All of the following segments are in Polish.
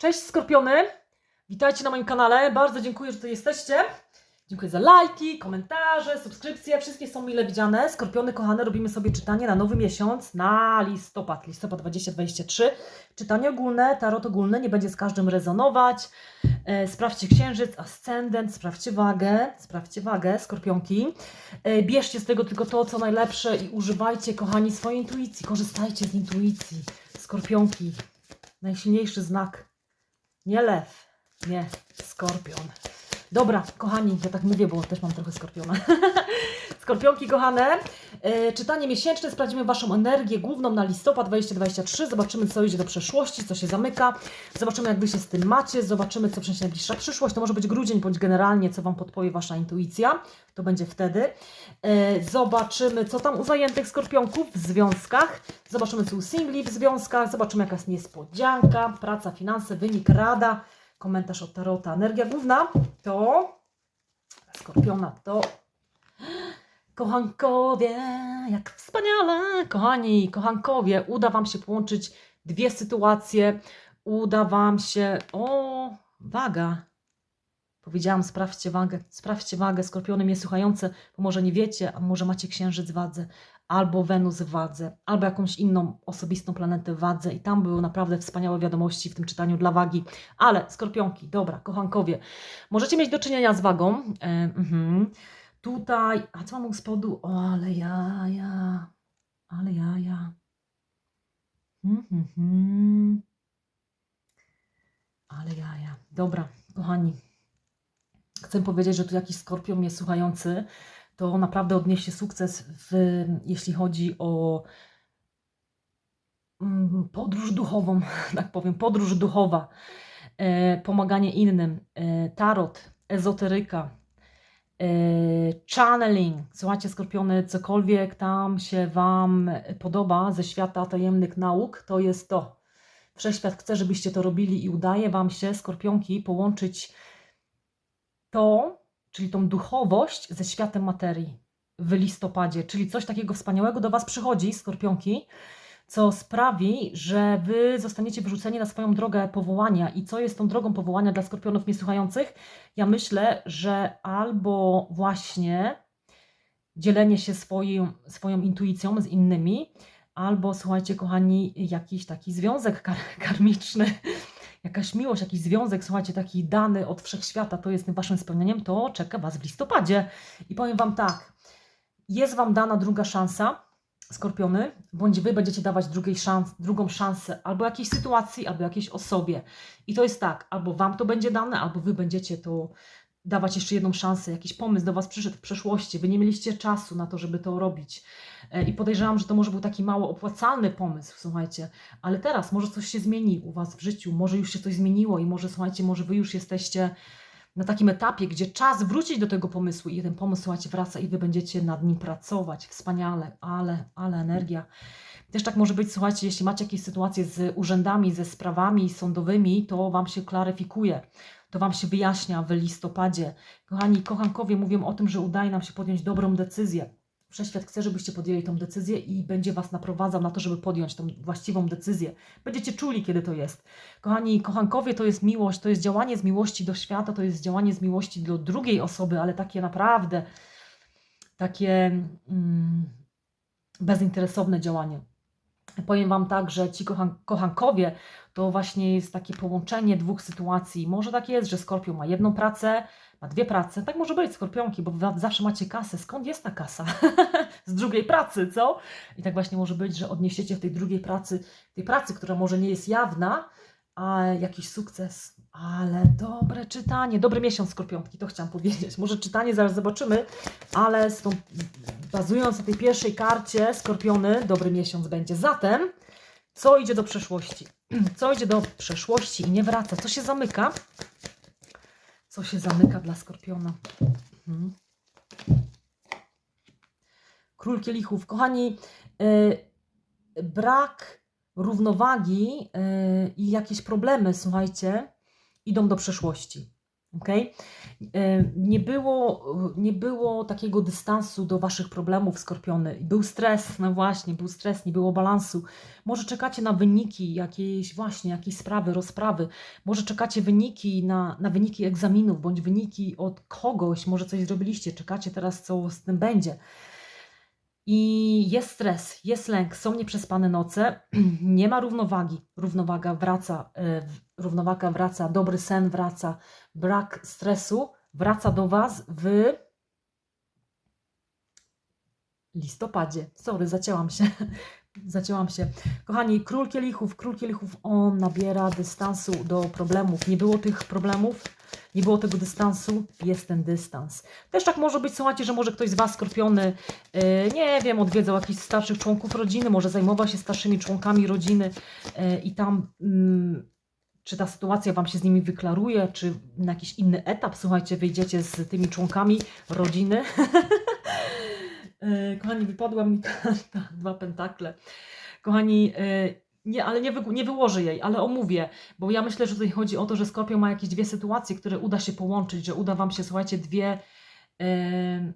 Cześć Skorpiony! Witajcie na moim kanale. Bardzo dziękuję, że tu jesteście. Dziękuję za lajki, komentarze, subskrypcje. Wszystkie są mile widziane. Skorpiony kochane, robimy sobie czytanie na nowy miesiąc, na listopad, listopad 2023. Czytanie ogólne, tarot ogólne, nie będzie z każdym rezonować. E, sprawdźcie księżyc, ascendent, sprawdźcie wagę, sprawdźcie wagę, skorpionki. E, bierzcie z tego tylko to, co najlepsze i używajcie, kochani, swojej intuicji. Korzystajcie z intuicji. Skorpionki, najsilniejszy znak. Nie lew, nie skorpion. Dobra, kochani, ja tak mówię, bo też mam trochę skorpiona. Skorpionki kochane, e, czytanie miesięczne, sprawdzimy Waszą energię główną na listopad 2023, zobaczymy co idzie do przeszłości, co się zamyka, zobaczymy jak Wy się z tym macie, zobaczymy co przyniesie najbliższa przyszłość, to może być grudzień, bądź generalnie co Wam podpowie Wasza intuicja, to będzie wtedy. E, zobaczymy co tam u zajętych skorpionków w związkach, zobaczymy co u singli w związkach, zobaczymy jaka jest niespodzianka, praca, finanse, wynik, rada, komentarz od Tarota. Energia główna to Skorpiona to kochankowie, jak wspaniale, kochani, kochankowie, uda Wam się połączyć dwie sytuacje, uda Wam się, o, waga, powiedziałam, sprawdźcie wagę, sprawdźcie wagę, skorpiony mnie słuchające, bo może nie wiecie, a może macie księżyc wadze, albo Wenus w wadze, albo jakąś inną osobistą planetę w wadze i tam były naprawdę wspaniałe wiadomości w tym czytaniu dla wagi, ale skorpionki, dobra, kochankowie, możecie mieć do czynienia z wagą, e, mhm. tutaj, a co mam u spodu, o, ale jaja, ale jaja, mhm, mhm. ale jaja, dobra, kochani, chcę powiedzieć, że tu jakiś skorpion mnie słuchający, to naprawdę odniesie sukces, w, jeśli chodzi o mm, podróż duchową, tak powiem, podróż duchowa, e, pomaganie innym, e, tarot, ezoteryka, e, channeling. Słuchajcie, skorpiony, cokolwiek tam się Wam podoba ze świata tajemnych nauk, to jest to. Wszechświat chce, żebyście to robili i udaje Wam się, skorpionki, połączyć to, czyli tą duchowość ze światem materii w listopadzie, czyli coś takiego wspaniałego do Was przychodzi, skorpionki, co sprawi, że Wy zostaniecie wyrzuceni na swoją drogę powołania. I co jest tą drogą powołania dla skorpionów niesłuchających? Ja myślę, że albo właśnie dzielenie się swoim, swoją intuicją z innymi, albo słuchajcie, kochani, jakiś taki związek kar karmiczny, jakaś miłość, jakiś związek, słuchajcie, taki dany od wszechświata, to jest tym waszym spełnieniem, to czeka was w listopadzie. I powiem wam tak, jest wam dana druga szansa, skorpiony, bądź wy będziecie dawać drugiej szans, drugą szansę albo jakiejś sytuacji, albo jakiejś osobie. I to jest tak, albo wam to będzie dane, albo wy będziecie to dawać jeszcze jedną szansę, jakiś pomysł do was przyszedł w przeszłości, wy nie mieliście czasu na to, żeby to robić. E, I podejrzewam, że to może był taki mało opłacalny pomysł, słuchajcie, ale teraz może coś się zmieni u was w życiu, może już się coś zmieniło i może, słuchajcie, może wy już jesteście na takim etapie, gdzie czas wrócić do tego pomysłu i ten pomysł, słuchajcie, wraca i wy będziecie nad nim pracować. Wspaniale, ale, ale energia. Też tak może być, słuchajcie, jeśli macie jakieś sytuacje z urzędami, ze sprawami sądowymi, to Wam się klaryfikuje, to Wam się wyjaśnia w listopadzie. Kochani, kochankowie mówią o tym, że udaje nam się podjąć dobrą decyzję. Wszechświat chce, żebyście podjęli tą decyzję i będzie Was naprowadzał na to, żeby podjąć tą właściwą decyzję. Będziecie czuli, kiedy to jest. Kochani, kochankowie to jest miłość, to jest działanie z miłości do świata, to jest działanie z miłości do drugiej osoby, ale takie naprawdę, takie mm, bezinteresowne działanie. Powiem Wam tak, że ci kochan kochankowie to właśnie jest takie połączenie dwóch sytuacji. Może tak jest, że Skorpion ma jedną pracę, ma dwie prace. Tak może być, Skorpionki, bo zawsze macie kasę. Skąd jest ta kasa? Z drugiej pracy, co? I tak właśnie może być, że odniesiecie w tej drugiej pracy, tej pracy, która może nie jest jawna, a jakiś sukces. Ale dobre czytanie, dobry miesiąc Skorpionki, to chciałam powiedzieć. Może czytanie zaraz zobaczymy, ale tą, bazując na tej pierwszej karcie Skorpiony, dobry miesiąc będzie. Zatem, co idzie do przeszłości? Co idzie do przeszłości i nie wraca? Co się zamyka? Co się zamyka dla Skorpiona? Mhm. Król kielichów. Kochani, yy, brak równowagi yy, i jakieś problemy, słuchajcie, idą do przeszłości. Okay? Nie było, nie było takiego dystansu do Waszych problemów, skorpiony. Był stres, no właśnie, był stres, nie było balansu. Może czekacie na wyniki jakiejś właśnie, jakiejś sprawy, rozprawy. Może czekacie wyniki na, na wyniki egzaminów, bądź wyniki od kogoś, może coś zrobiliście, czekacie teraz, co z tym będzie. I jest stres, jest lęk, są nieprzespane noce, nie ma równowagi. Równowaga wraca, e, równowaga wraca, dobry sen wraca, brak stresu wraca do Was w listopadzie. Sorry, zacięłam się. Zacięłam się. Kochani, król kielichów, król kielichów, on nabiera dystansu do problemów. Nie było tych problemów, nie było tego dystansu, jest ten dystans. Też tak może być, słuchajcie, że może ktoś z Was, skorpiony, yy, nie wiem, odwiedzał jakichś starszych członków rodziny, może zajmował się starszymi członkami rodziny yy, i tam mm, czy ta sytuacja Wam się z nimi wyklaruje, czy na jakiś inny etap, słuchajcie, wyjdziecie z tymi członkami rodziny. Yy, Kochani, wypadła mi karta, dwa pentakle. Kochani, yy, nie, ale nie, wy, nie wyłożę jej, ale omówię, bo ja myślę, że tutaj chodzi o to, że Skorpion ma jakieś dwie sytuacje, które uda się połączyć, że uda Wam się, słuchajcie, dwie, yy,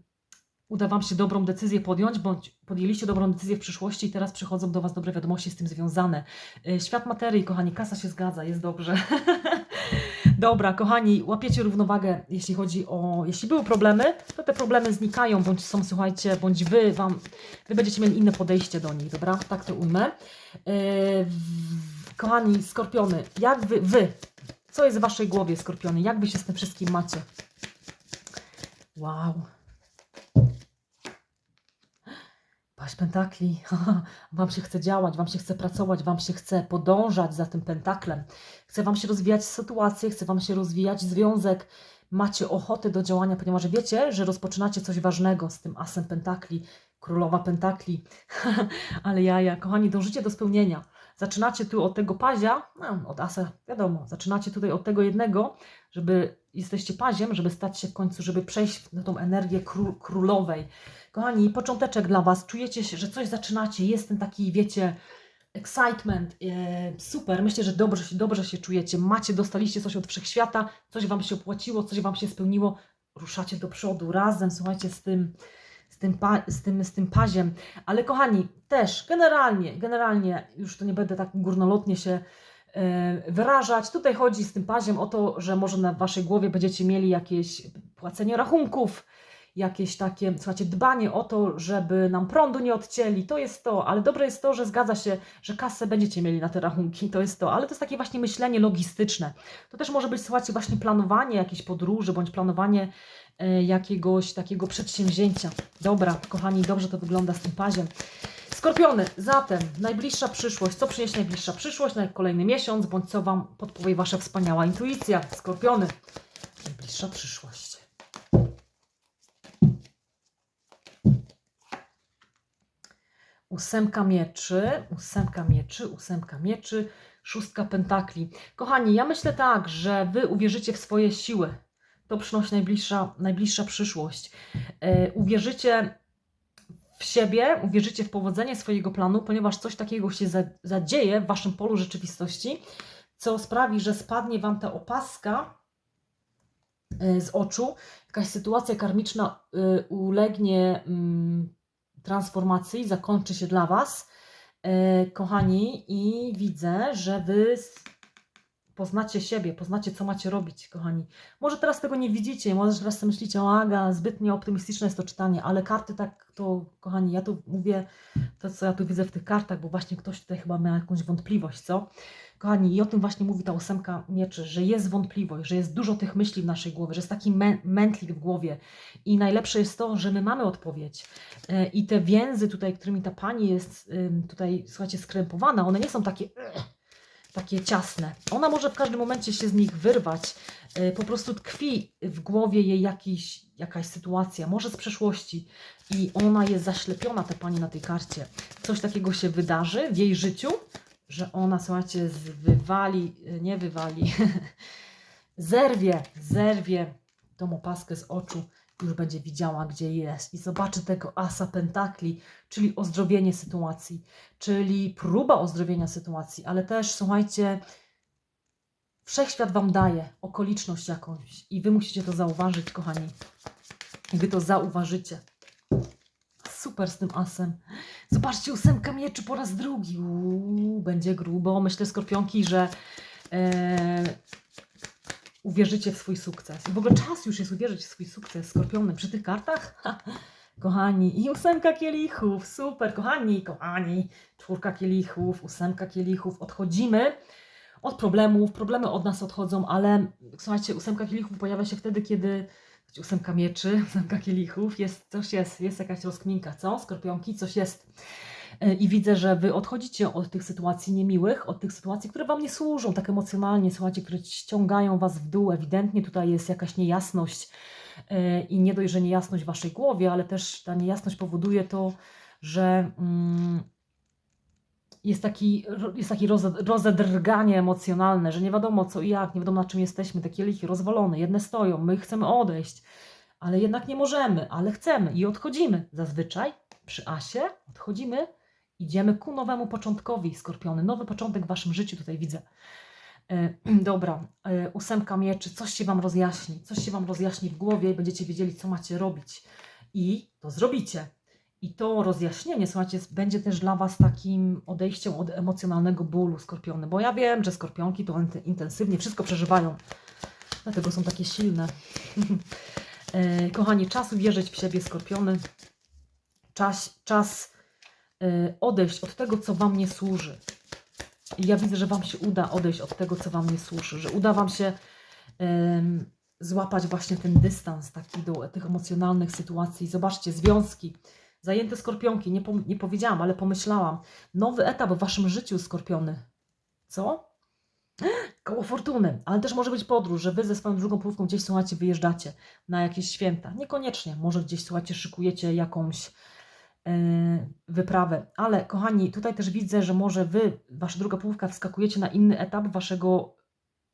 uda Wam się dobrą decyzję podjąć, bądź podjęliście dobrą decyzję w przyszłości i teraz przychodzą do Was dobre wiadomości z tym związane. Yy, Świat materii, kochani, kasa się zgadza, jest dobrze. Dobra, kochani, łapiecie równowagę, jeśli chodzi o, jeśli były problemy, to te problemy znikają, bądź są, słuchajcie, bądź wy, wam, wy będziecie mieli inne podejście do nich, dobra? Tak to ujmę. Yy, kochani, skorpiony, jak wy, wy, co jest w waszej głowie, skorpiony, jak wy się z tym wszystkim macie? Wow. Paść pentakli, wam się chce działać, wam się chce pracować, wam się chce podążać za tym pentaklem. Chce wam się rozwijać sytuację, chce wam się rozwijać związek, macie ochotę do działania, ponieważ wiecie, że rozpoczynacie coś ważnego z tym asem pentakli, królowa pentakli. Ale jaja, kochani, dążycie do spełnienia. Zaczynacie tu od tego pazia, no, od asa, wiadomo, zaczynacie tutaj od tego jednego, żeby jesteście paziem, żeby stać się w końcu, żeby przejść na tą energię król, królowej. Kochani, począteczek dla Was. Czujecie się, że coś zaczynacie. Jest ten taki, wiecie, excitement. E, super. Myślę, że dobrze, dobrze się czujecie. Macie, dostaliście coś od wszechświata, coś Wam się opłaciło, coś Wam się spełniło. Ruszacie do przodu razem, słuchajcie, z tym, z tym, pa, z tym, z tym paziem. Ale kochani, też generalnie, generalnie, już to nie będę tak górnolotnie się e, wyrażać. Tutaj chodzi z tym paziem o to, że może na Waszej głowie będziecie mieli jakieś płacenie rachunków, jakieś takie, słuchajcie, dbanie o to, żeby nam prądu nie odcięli, to jest to, ale dobre jest to, że zgadza się, że kasę będziecie mieli na te rachunki, to jest to, ale to jest takie właśnie myślenie logistyczne. To też może być, słuchajcie, właśnie planowanie jakiejś podróży, bądź planowanie e, jakiegoś takiego przedsięwzięcia. Dobra, kochani, dobrze to wygląda z tym paziem. Skorpiony, zatem najbliższa przyszłość. Co przyniesie najbliższa przyszłość na kolejny miesiąc, bądź co Wam podpowie Wasza wspaniała intuicja? Skorpiony, najbliższa przyszłość. Ósemka mieczy, ósemka mieczy, ósemka mieczy, szóstka pentakli. Kochani, ja myślę tak, że Wy uwierzycie w swoje siły. To przynosi najbliższa, najbliższa przyszłość. E, uwierzycie w siebie, uwierzycie w powodzenie swojego planu, ponieważ coś takiego się za, zadzieje w Waszym polu rzeczywistości, co sprawi, że spadnie Wam ta opaska e, z oczu, jakaś sytuacja karmiczna e, ulegnie mm, transformacji, zakończy się dla Was, e, kochani, i widzę, że Wy poznacie siebie, poznacie, co macie robić, kochani. Może teraz tego nie widzicie, może teraz sobie myślicie, o Aga, zbytnio optymistyczne jest to czytanie, ale karty tak, to kochani, ja tu mówię to, co ja tu widzę w tych kartach, bo właśnie ktoś tutaj chyba miał jakąś wątpliwość, co? Kochani, i o tym właśnie mówi ta ósemka mieczy, że jest wątpliwość, że jest dużo tych myśli w naszej głowie, że jest taki mę- mętlik w głowie i najlepsze jest to, że my mamy odpowiedź. E, I te więzy tutaj, którymi ta pani jest tutaj, słuchajcie, skrępowana, one nie są takie, takie ciasne. Ona może w każdym momencie się z nich wyrwać. E, Po prostu tkwi w głowie jej jakiś, jakaś sytuacja, może z przeszłości i ona jest zaślepiona, ta pani na tej karcie. Coś takiego się wydarzy w jej życiu, że ona, słuchajcie, wywali, e, nie wywali, zerwie, zerwie tą opaskę z oczu już będzie widziała, gdzie jest i zobaczy tego asa pentakli, czyli ozdrowienie sytuacji, czyli próba ozdrowienia sytuacji, ale też słuchajcie, Wszechświat Wam daje okoliczność jakąś i Wy musicie to zauważyć, kochani. Wy to zauważycie. Super z tym asem. Zobaczcie, ósemka mieczy po raz drugi. Uuu, będzie grubo. Myślę, skorpionki, że e, uwierzycie w swój sukces. I w ogóle czas już jest uwierzyć w swój sukces skorpiony przy tych kartach. Ha, kochani, i ósemka kielichów. Super, kochani, kochani. Czwórka kielichów, ósemka kielichów. Odchodzimy od problemów. Problemy od nas odchodzą, ale słuchajcie, ósemka kielichów pojawia się wtedy, kiedy ósemka mieczy, ósemka kielichów, jest, coś jest, jest jakaś rozkminka, co? Skorpionki, coś jest. E, I widzę, że wy odchodzicie od tych sytuacji niemiłych, od tych sytuacji, które wam nie służą tak emocjonalnie, słuchajcie, które ściągają was w dół. Ewidentnie tutaj jest jakaś niejasność e, i nie dość, że niejasność w waszej głowie, ale też ta niejasność powoduje to, że mm, jest taki, jest taki roze- rozedrganie emocjonalne, że nie wiadomo co i jak, nie wiadomo na czym jesteśmy, te kielichy rozwalone, jedne stoją, my chcemy odejść, ale jednak nie możemy, ale chcemy i odchodzimy. Zazwyczaj przy Asie odchodzimy, idziemy ku nowemu początkowi, Skorpiony. Nowy początek w Waszym życiu tutaj widzę. E, dobra, e, ósemka mieczy, coś się Wam rozjaśni, coś się Wam rozjaśni w głowie i będziecie wiedzieli, co macie robić. I to zrobicie. I to rozjaśnienie, słuchajcie, będzie też dla Was takim odejściem od emocjonalnego bólu skorpiony, bo ja wiem, że skorpionki to int- intensywnie wszystko przeżywają, dlatego są takie silne. E, Kochani, czas uwierzyć w siebie, skorpiony. Czas, czas odejść od tego, co Wam nie służy. I ja widzę, że Wam się uda odejść od tego, co Wam nie służy, że uda Wam się em, złapać właśnie ten dystans taki do tych emocjonalnych sytuacji. Zobaczcie, związki. Zajęte skorpionki, nie, pom- nie powiedziałam, ale pomyślałam. Nowy etap w waszym życiu, skorpiony. Co? Koło fortuny, ale też może być podróż, że wy ze swoją drugą połówką gdzieś, słuchajcie, wyjeżdżacie na jakieś święta. Niekoniecznie, może gdzieś, słuchajcie, szykujecie jakąś wyprawę. Ale, kochani, tutaj też widzę, że może wy, wasza druga połówka, wskakujecie na inny etap waszego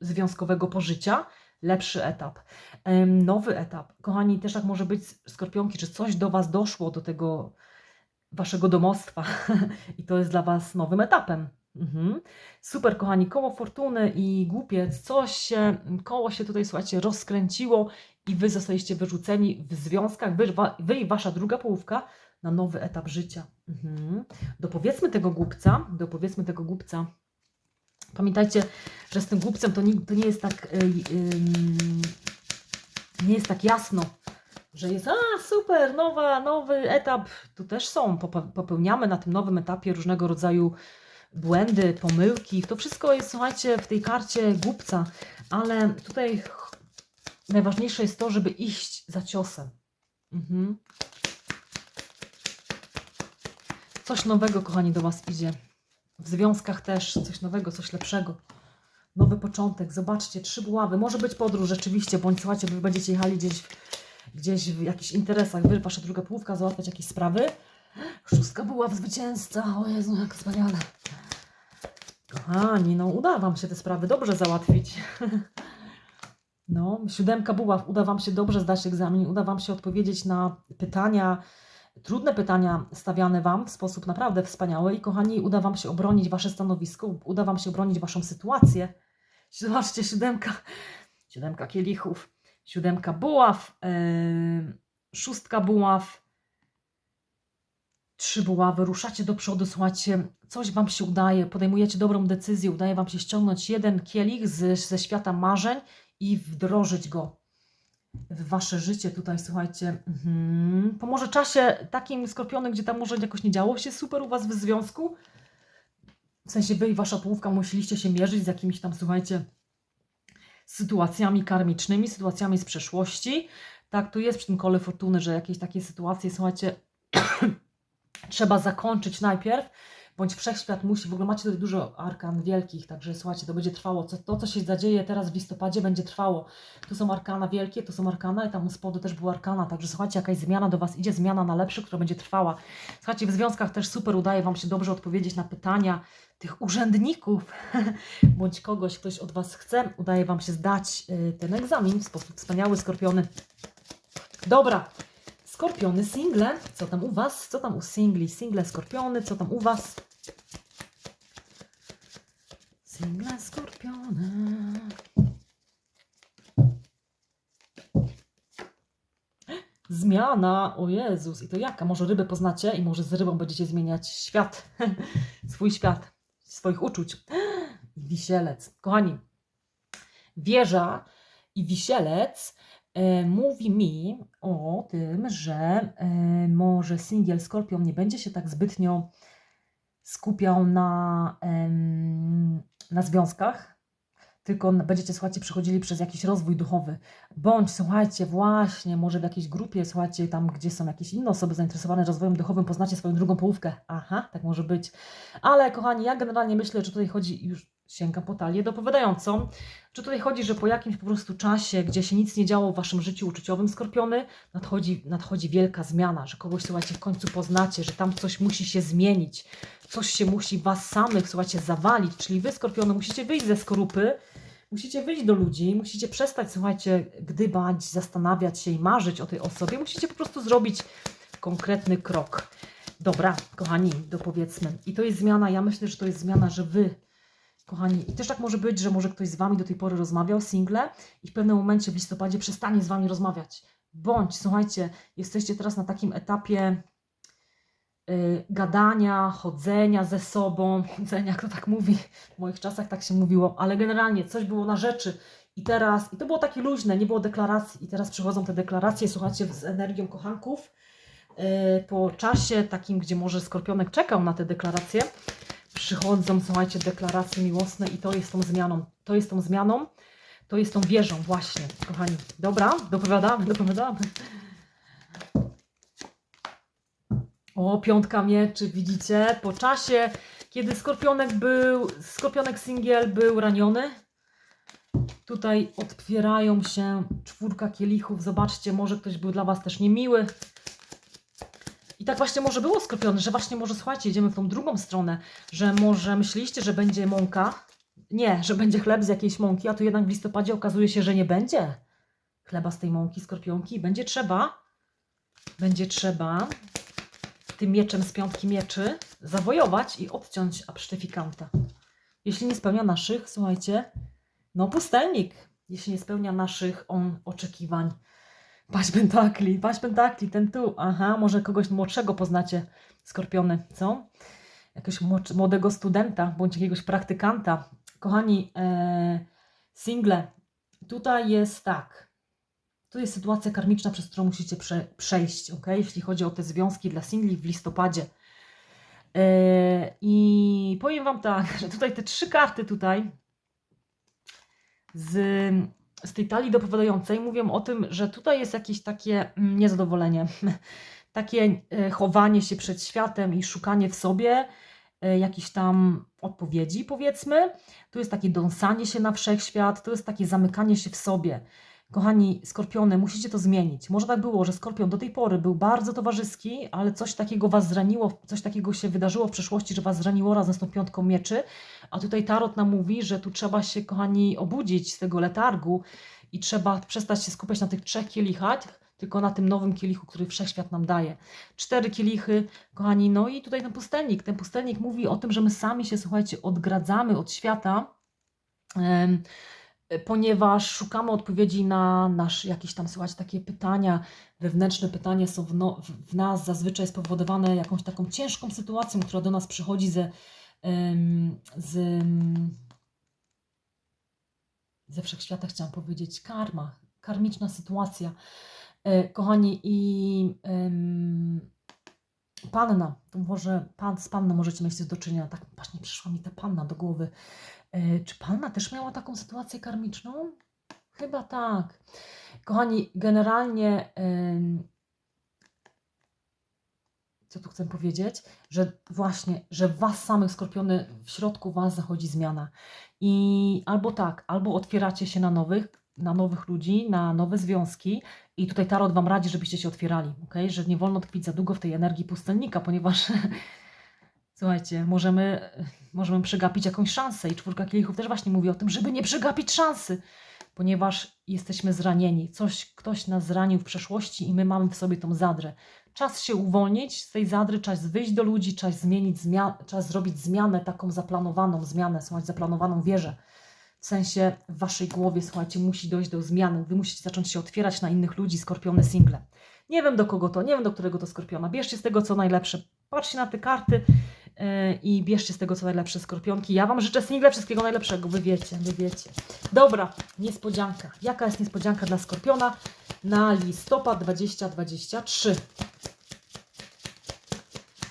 związkowego pożycia, lepszy etap, nowy etap. Kochani, też tak może być, skorpionki, czy coś do Was doszło, do tego Waszego domostwa i to jest dla Was nowym etapem. Mhm. Super, kochani, koło fortuny i głupiec, coś się, koło się tutaj, słuchajcie, rozkręciło i Wy zostaliście wyrzuceni w związkach, wy, wy i Wasza druga połówka na nowy etap życia. Mhm. Dopowiedzmy tego głupca, dopowiedzmy tego głupca, Pamiętajcie, że z tym głupcem to nie, to nie jest tak. Yy, yy, nie jest tak jasno, że jest, a super, nowa, nowy etap. Tu też są, pope- popełniamy na tym nowym etapie różnego rodzaju błędy, pomyłki. To wszystko jest, słuchajcie, w tej karcie głupca, ale tutaj najważniejsze jest to, żeby iść za ciosem. Mhm. Coś nowego, kochani, do Was idzie. W związkach też coś nowego, coś lepszego. Nowy początek. Zobaczcie, trzy buławy. Może być podróż rzeczywiście, bądź słuchajcie, wy będziecie jechali gdzieś, gdzieś w jakichś interesach, wy, wasza druga połówka, załatwiać jakieś sprawy. Szóstka buław, zwycięzca. O Jezu, jak wspaniale. Kochani, no uda Wam się te sprawy dobrze załatwić. No, siódemka buław, uda Wam się dobrze zdać egzamin, uda Wam się odpowiedzieć na pytania, trudne pytania stawiane Wam w sposób naprawdę wspaniały i kochani, uda Wam się obronić Wasze stanowisko, uda Wam się obronić Waszą sytuację. Zobaczcie, siódemka, siódemka kielichów, siódemka buław, yy, szóstka buław, trzy buławy, ruszacie do przodu, słuchajcie, coś Wam się udaje, podejmujecie dobrą decyzję, udaje Wam się ściągnąć jeden kielich z, ze świata marzeń i wdrożyć go w wasze życie tutaj, słuchajcie, mhm. po może czasie takim skorpionym, gdzie tam może jakoś nie działo się super u was w związku, w sensie wy i wasza połówka musieliście się mierzyć z jakimiś tam, słuchajcie, sytuacjami karmicznymi, sytuacjami z przeszłości. Tak, tu jest przy tym kole fortuny, że jakieś takie sytuacje, słuchajcie, trzeba zakończyć najpierw, bądź wszechświat musi, w ogóle macie tutaj dużo arkan wielkich, także słuchajcie, to będzie trwało, co, to co się zadzieje teraz w listopadzie będzie trwało. Tu są arkana wielkie, tu są arkana i tam u spodu też była arkana, także słuchajcie, jakaś zmiana do Was idzie, zmiana na lepsze, która będzie trwała. Słuchajcie, w związkach też super udaje Wam się dobrze odpowiedzieć na pytania tych urzędników, bądź kogoś, ktoś od Was chce, udaje Wam się zdać y, ten egzamin w sposób wspaniały, skorpiony. Dobra, Skorpiony, single. Co tam u Was? Co tam u singli? Single, skorpiony. Co tam u Was? Single, skorpiony. Zmiana, o Jezus, i to jaka? Może rybę poznacie i może z rybą będziecie zmieniać świat, swój świat, swoich uczuć. Wisielec. Kochani, wieża i wisielec mówi mi o tym, że e, może singiel Skorpion nie będzie się tak zbytnio skupiał na, na związkach, tylko będziecie, słuchajcie, przechodzili przez jakiś rozwój duchowy. Bądź, słuchajcie, właśnie, może w jakiejś grupie, słuchajcie, tam, gdzie są jakieś inne osoby zainteresowane rozwojem duchowym, poznacie swoją drugą połówkę. Aha, tak może być. Ale, kochani, ja generalnie myślę, że tutaj chodzi, już sięgam po talię dopowiadającą, że tutaj chodzi, że po jakimś po prostu czasie, gdzie się nic nie działo w waszym życiu uczuciowym, skorpiony, nadchodzi, nadchodzi wielka zmiana, że kogoś, słuchajcie, w końcu poznacie, że tam coś musi się zmienić, coś się musi was samych, słuchajcie, zawalić, czyli wy, skorpiony, musicie wyjść ze skorupy, musicie wyjść do ludzi, musicie przestać, słuchajcie, gdybać, zastanawiać się i marzyć o tej osobie, musicie po prostu zrobić konkretny krok. Dobra, kochani, dopowiedzmy. I to jest zmiana, ja myślę, że to jest zmiana, że wy Kochani, i też tak może być, że może ktoś z Wami do tej pory rozmawiał, single, i w pewnym momencie w listopadzie przestanie z Wami rozmawiać. Bądź, słuchajcie, jesteście teraz na takim etapie y, gadania, chodzenia ze sobą, chodzenia, kto tak mówi, w moich czasach tak się mówiło, ale generalnie coś było na rzeczy i teraz, i to było takie luźne, nie było deklaracji i teraz przychodzą te deklaracje, słuchajcie, z energią kochanków, y, po czasie takim, gdzie może Skorpionek czekał na te deklaracje, przychodzą, słuchajcie, deklaracje miłosne i to jest tą zmianą. To jest tą zmianą, to jest tą wieżą właśnie, kochani. Dobra, dopowiadamy, dopowiadamy. O, piątka mieczy, widzicie? Po czasie, kiedy Skorpionek był, Skorpionek singiel był raniony, tutaj otwierają się czwórka kielichów. Zobaczcie, może ktoś był dla Was też niemiły, i tak właśnie może było skropione, że właśnie może słuchajcie, idziemy w tą drugą stronę, że może myśliście, że będzie mąka. Nie, że będzie chleb z jakiejś mąki, a tu jednak w listopadzie okazuje się, że nie będzie chleba z tej mąki, skorpionki. Będzie trzeba, będzie trzeba tym mieczem z piątki mieczy zawojować i odciąć absztyfikanta. Jeśli nie spełnia naszych, słuchajcie, no pustelnik, jeśli nie spełnia naszych on oczekiwań, Paść pentakli, paść pentakli, ten tu. Aha, może kogoś młodszego poznacie, skorpiony, co? Jakiegoś młodego studenta, bądź jakiegoś praktykanta. Kochani, e, single, tutaj jest tak. Tu jest sytuacja karmiczna, przez którą musicie prze, przejść, ok? Jeśli chodzi o te związki dla singli w listopadzie. E, I powiem Wam tak, że tutaj te trzy karty tutaj z z tej talii dopowiadającej mówią o tym, że tutaj jest jakieś takie mm, niezadowolenie, takie e, chowanie się przed światem i szukanie w sobie e, jakichś tam odpowiedzi, powiedzmy. Tu jest takie dąsanie się na wszechświat, to jest takie zamykanie się w sobie. Kochani skorpiony, musicie to zmienić. Może tak było, że skorpion do tej pory był bardzo towarzyski, ale coś takiego was zraniło, coś takiego się wydarzyło w przeszłości, że was zraniło razem z tą piątką mieczy. A tutaj tarot nam mówi, że tu trzeba się, kochani, obudzić z tego letargu i trzeba przestać się skupiać na tych trzech kielichach, tylko na tym nowym kielichu, który wszechświat nam daje. Cztery kielichy, kochani, no i tutaj ten pustelnik. Ten pustelnik mówi o tym, że my sami się, słuchajcie, odgradzamy od świata. Ponieważ szukamy odpowiedzi na nasz jakieś tam, słuchać, takie pytania, wewnętrzne pytania są w, no, w, nas zazwyczaj spowodowane jakąś taką ciężką sytuacją, która do nas przychodzi ze, z, ze wszechświata, chciałam powiedzieć, karma, karmiczna sytuacja. E, kochani, i panna, to może pan, z panną możecie mieć coś do czynienia, tak właśnie przyszła mi ta panna do głowy. E, czy Panna też miała taką sytuację karmiczną? Chyba tak. Kochani, generalnie, co tu chcę powiedzieć? Że właśnie, że was samych skorpiony, w środku was zachodzi zmiana. I albo tak, albo otwieracie się na nowych, na nowych ludzi, na nowe związki i tutaj Tarot Wam radzi, żebyście się otwierali, ok? Że nie wolno tkwić za długo w tej energii pustelnika, ponieważ Słuchajcie, możemy, możemy przegapić jakąś szansę i czwórka kielichów też właśnie mówi o tym, żeby nie przegapić szansy, ponieważ jesteśmy zranieni. Coś, ktoś nas zranił w przeszłości i my mamy w sobie tą zadrę. Czas się uwolnić z tej zadry, czas wyjść do ludzi, czas zmienić, czas zrobić zmianę, taką zaplanowaną zmianę, słuchajcie, zaplanowaną wieżę. W sensie w waszej głowie, słuchajcie, musi dojść do zmiany. Wy musicie zacząć się otwierać na innych ludzi, skorpiony single. Nie wiem do kogo to, nie wiem do którego to skorpiona. Bierzcie z tego co najlepsze. Patrzcie na te karty i bierzcie z tego co najlepsze skorpionki. Ja Wam życzę single wszystkiego najlepszego, wy wiecie, wy wiecie. Dobra, niespodzianka. Jaka jest niespodzianka dla skorpiona na listopad 2023?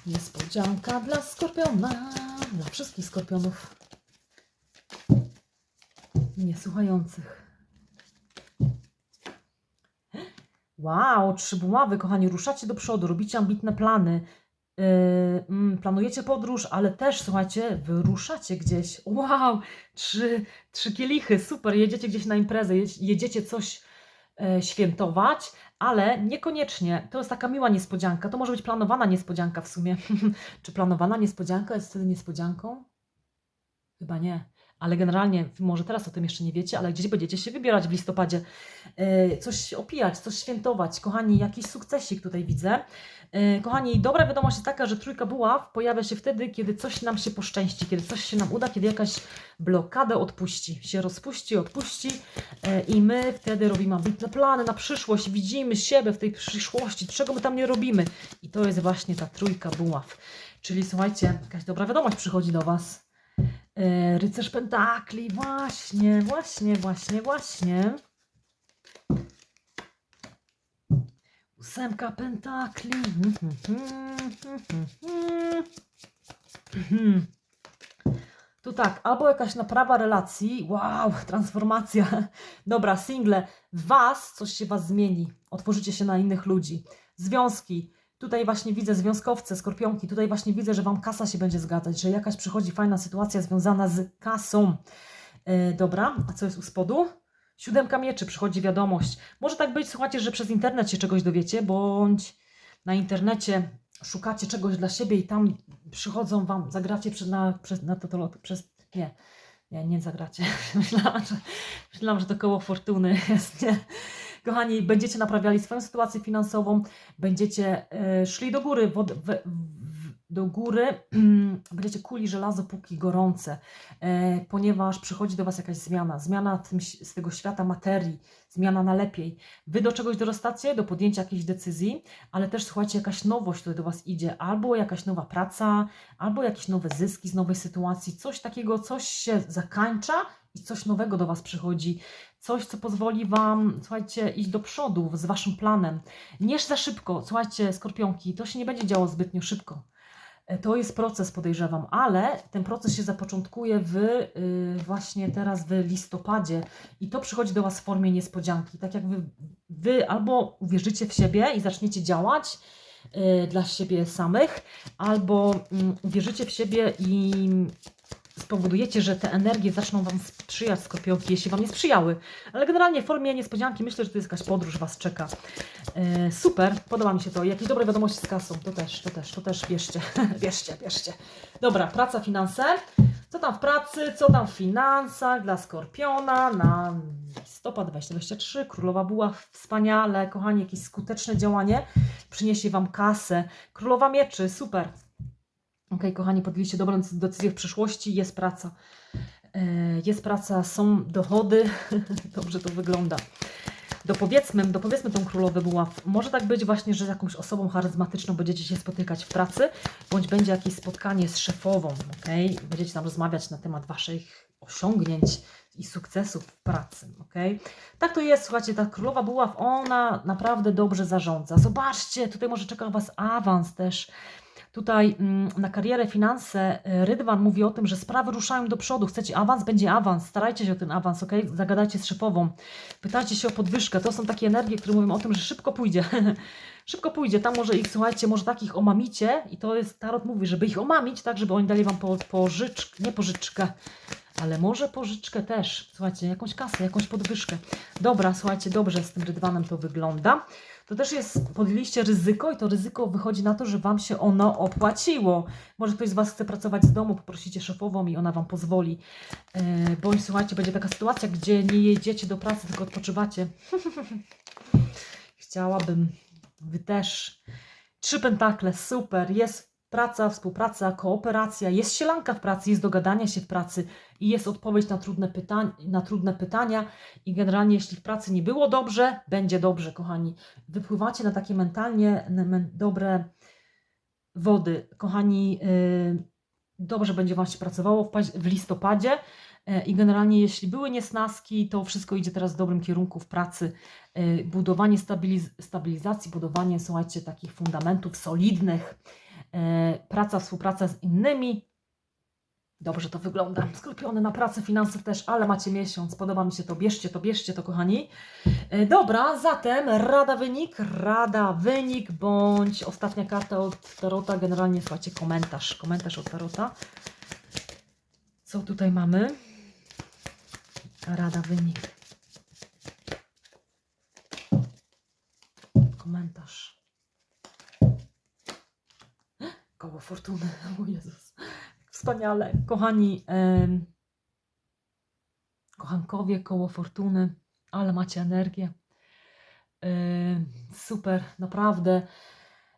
Niespodzianka dla skorpiona, dla wszystkich skorpionów niesłuchających. Wow, trzy buławy, kochani, ruszacie do przodu, robicie ambitne plany, planujecie podróż, ale też, słuchajcie, wyruszacie gdzieś. Wow, trzy, trzy kielichy, super, jedziecie gdzieś na imprezę, jedziecie coś e, świętować, ale niekoniecznie. To jest taka miła niespodzianka. To może być planowana niespodzianka w sumie. Czy planowana niespodzianka jest wtedy niespodzianką? Chyba nie. Ale generalnie, może teraz o tym jeszcze nie wiecie, ale gdzieś będziecie się wybierać w listopadzie, e, coś opijać, coś świętować. Kochani, jakiś sukcesik tutaj widzę. E, Kochani, dobra wiadomość jest taka, że trójka buław pojawia się wtedy, kiedy coś nam się poszczęści, kiedy coś się nam uda, kiedy jakaś blokadę odpuści, się rozpuści, odpuści e, i my wtedy robimy ambitne plany na przyszłość, widzimy siebie w tej przyszłości, czego my tam nie robimy. I to jest właśnie ta trójka buław. Czyli słuchajcie, jakaś dobra wiadomość przychodzi do Was. E, Rycerz Pentakli, właśnie, właśnie, właśnie, właśnie. Ósemka Pentakli. Mhm, mhm, mhm. Tu tak, albo jakaś naprawa relacji. Wow, transformacja. Dobra, single. Was coś się Was zmieni. Otworzycie się na innych ludzi. Związki. Tutaj właśnie widzę związkowce, skorpionki. Tutaj właśnie widzę, że Wam kasa się będzie zgadzać, że jakaś przychodzi fajna sytuacja związana z kasą. E, dobra, a co jest u spodu? Siódemka mieczy, przychodzi wiadomość. Może tak być, słuchajcie, że przez internet się czegoś dowiecie, bądź na internecie szukacie czegoś dla siebie i tam przychodzą Wam, zagracie przed, na, przez, na to, to, przez, nie, nie, nie zagracie. Myślałam, że, myślałam, że to koło fortuny jest, nie. Kochani, będziecie naprawiali swoją sytuację finansową, będziecie e, szli do góry, w, w, do góry, będziecie kuli żelazo póki gorące, e, ponieważ przychodzi do Was jakaś zmiana, zmiana tym, z tego świata materii, zmiana na lepiej. Wy do czegoś dorastacie, do podjęcia jakiejś decyzji, ale też słuchajcie, jakaś nowość tutaj do Was idzie, albo jakaś nowa praca, albo jakieś nowe zyski z nowej sytuacji, coś takiego, coś się zakańcza i coś nowego do Was przychodzi, coś, co pozwoli Wam, słuchajcie, iść do przodu z Waszym planem. Nie za szybko, słuchajcie, skorpionki, to się nie będzie działo zbytnio szybko. E, To jest proces, podejrzewam, ale ten proces się zapoczątkuje w, y, właśnie teraz w listopadzie i to przychodzi do Was w formie niespodzianki. Tak jak wy, wy albo uwierzycie w siebie i zaczniecie działać y, dla siebie samych, albo mm, uwierzycie w siebie i spowodujecie, że te energie zaczną Wam sprzyjać, skorpionki, jeśli Wam nie sprzyjały. Ale generalnie w formie niespodzianki myślę, że to jest jakaś podróż Was czeka. E, super, podoba mi się to. Jakieś dobre wiadomości z kasą, to też, to też, to też bierzcie, bierzcie, bierzcie. Dobra, praca, finanse. Co tam w pracy, co tam w finansach dla Skorpiona na listopad 2023. Królowa była wspaniale, kochani, jakieś skuteczne działanie przyniesie Wam kasę. Królowa mieczy, super. Ok, kochani, podjęliście dobrą decyzję w przyszłości, jest praca. E, Jest praca, są dochody, dobrze to wygląda. Dopowiedzmy, dopowiedzmy tą królowę buław. Może tak być właśnie, że z jakąś osobą charyzmatyczną będziecie się spotykać w pracy, bądź będzie jakieś spotkanie z szefową, ok? Będziecie tam rozmawiać na temat Waszych osiągnięć i sukcesów w pracy, ok? Tak to jest, słuchajcie, ta królowa buław, ona naprawdę dobrze zarządza. Zobaczcie, tutaj może czeka Was awans też. Tutaj mm, na karierę, finanse y, Rydwan mówi o tym, że sprawy ruszają do przodu. Chcecie awans? Będzie awans. Starajcie się o ten awans, ok? Zagadajcie z szefową. Pytajcie się o podwyżkę. To są takie energie, które mówią o tym, że szybko pójdzie. szybko pójdzie. Tam może ich, słuchajcie, może takich omamicie i to jest, Tarot mówi, żeby ich omamić, tak, żeby oni dali Wam po, pożyczkę, nie pożyczkę, ale może pożyczkę też. Słuchajcie, jakąś kasę, jakąś podwyżkę. Dobra, słuchajcie, dobrze z tym Rydwanem to wygląda. To też jest, podjęliście ryzyko i to ryzyko wychodzi na to, że Wam się ono opłaciło. Może ktoś z Was chce pracować z domu, poprosicie szefową i ona Wam pozwoli. E, bądź słuchajcie, będzie taka sytuacja, gdzie nie jedziecie do pracy, tylko odpoczywacie. Chciałabym. Wy też. Trzy pentakle, super. Jest praca, współpraca, kooperacja, jest sielanka w pracy, jest dogadania się w pracy i jest odpowiedź na trudne, pytań, na trudne pytania. I generalnie, jeśli w pracy nie było dobrze, będzie dobrze, kochani. Wypływacie na takie mentalnie dobre wody. Kochani, yy, dobrze będzie Wam się pracowało w, listopadzie. E, I generalnie, jeśli były niesnaski, to wszystko idzie teraz w dobrym kierunku w pracy. E, Budowanie stabiliz- stabilizacji, budowanie, słuchajcie, takich fundamentów solidnych, praca, współpraca z innymi. Dobrze to wygląda. Sklepione na pracę, finanse też, ale macie miesiąc. Podoba mi się to. Bierzcie to, bierzcie to, kochani. E, Dobra, zatem rada wynik, rada wynik, bądź ostatnia karta od Tarota. Generalnie, słuchajcie, komentarz, komentarz od Tarota. Co tutaj mamy? Rada wynik. Komentarz. Koło fortuny. O Jezus. Wspaniale. Kochani, kochankowie, koło fortuny, ale macie energię. Super, naprawdę.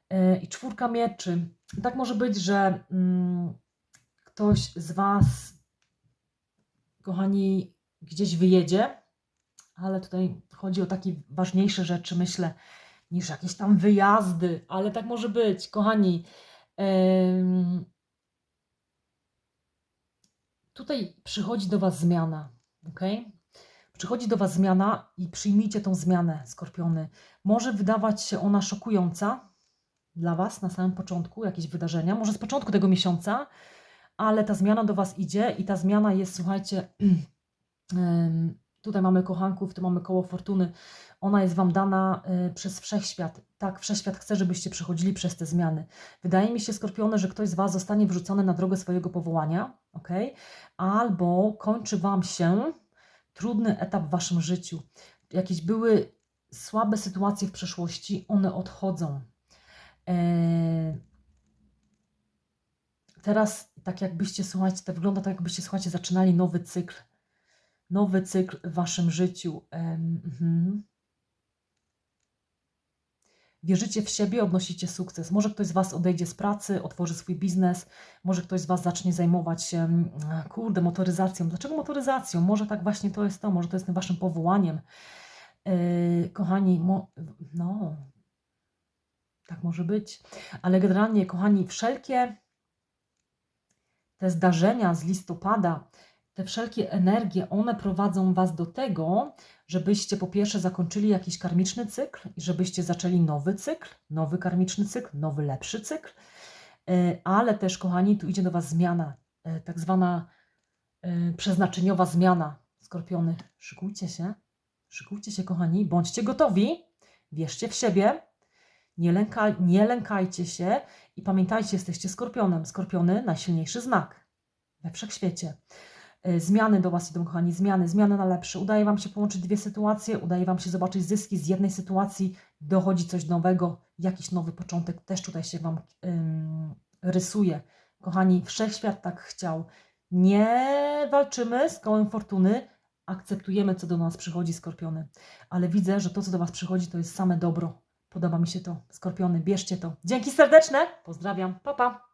E, I czwórka mieczy. Tak może być, że mm, ktoś z Was, kochani, gdzieś wyjedzie, ale tutaj chodzi o takie ważniejsze rzeczy, myślę, niż jakieś tam wyjazdy, ale tak może być, kochani. Tutaj przychodzi do Was zmiana, ok? Przychodzi do Was zmiana i przyjmijcie tą zmianę, skorpiony. Może wydawać się ona szokująca dla Was na samym początku, jakieś wydarzenia, może z początku tego miesiąca, ale ta zmiana do Was idzie i ta zmiana jest, słuchajcie, tutaj mamy kochanków, tu mamy koło fortuny, ona jest Wam dana y, przez wszechświat. Tak, wszechświat chce, żebyście przechodzili przez te zmiany. Wydaje mi się, Skorpiony, że ktoś z Was zostanie wrzucony na drogę swojego powołania, ok? Albo kończy Wam się trudny etap w Waszym życiu. Jakieś były słabe sytuacje w przeszłości, one odchodzą. E, Teraz, tak jakbyście, słuchajcie, to wygląda tak, jakbyście, słuchajcie, zaczynali nowy cykl. Nowy cykl w Waszym życiu. Mhm. Wierzycie w siebie, odnosicie sukces. Może ktoś z Was odejdzie z pracy, otworzy swój biznes, może ktoś z Was zacznie zajmować się, mm, kurde, motoryzacją. Dlaczego motoryzacją? Może tak właśnie to jest to, może to jest tym Waszym powołaniem. Yy, kochani, no, tak może być. Ale generalnie, kochani, wszelkie te zdarzenia z listopada, te wszelkie energie, one prowadzą Was do tego, żebyście po pierwsze zakończyli jakiś karmiczny cykl i żebyście zaczęli nowy cykl, nowy karmiczny cykl, nowy, lepszy cykl. E, Ale też, kochani, tu idzie do Was zmiana, e, tak zwana e, przeznaczeniowa zmiana. Skorpiony, szykujcie się, szykujcie się, kochani, bądźcie gotowi, wierzcie w siebie, nie, lęka, nie lękajcie się i pamiętajcie, jesteście skorpionem. Skorpiony najsilniejszy znak we wszechświecie. E, Zmiany do Was idą, kochani, zmiany, zmiany na lepsze. Udaje Wam się połączyć dwie sytuacje, udaje Wam się zobaczyć zyski z jednej sytuacji, dochodzi coś nowego, jakiś nowy początek też tutaj się Wam ym, rysuje. Kochani, wszechświat tak chciał. Nie walczymy z kołem fortuny, akceptujemy, co do nas przychodzi, skorpiony. Ale widzę, że to, co do Was przychodzi, to jest same dobro. Podoba mi się to. Skorpiony, bierzcie to. Dzięki serdeczne. Pozdrawiam. Pa, pa.